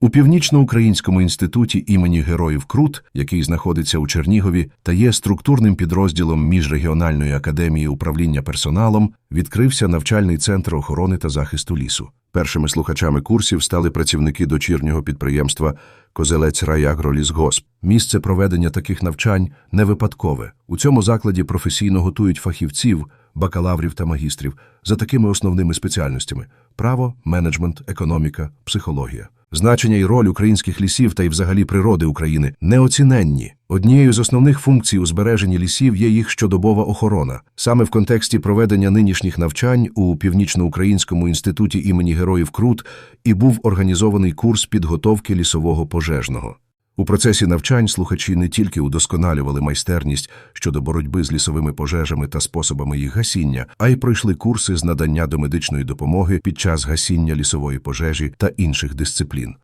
У Північноукраїнському інституті імені Героїв Крут, який знаходиться у Чернігові та є структурним підрозділом Міжрегіональної академії управління персоналом, відкрився навчальний центр охорони та захисту лісу. Першими слухачами курсів стали працівники дочірнього підприємства Козелець Райагролісгосп. Місце проведення таких навчань не випадкове. У цьому закладі професійно готують фахівців, бакалаврів та магістрів за такими основними спеціальностями: право, менеджмент, економіка, психологія. Значення і роль українських лісів та й взагалі природи України неоціненні. Однією з основних функцій у збереженні лісів є їх щодобова охорона. Саме в контексті проведення нинішніх навчань у Північноукраїнському інституті імені Героїв Крут і був організований курс підготовки лісового пожежного. У процесі навчань слухачі не тільки удосконалювали майстерність щодо боротьби з лісовими пожежами та способами їх гасіння, а й пройшли курси з надання домедичної допомоги під час гасіння лісової пожежі та інших дисциплін.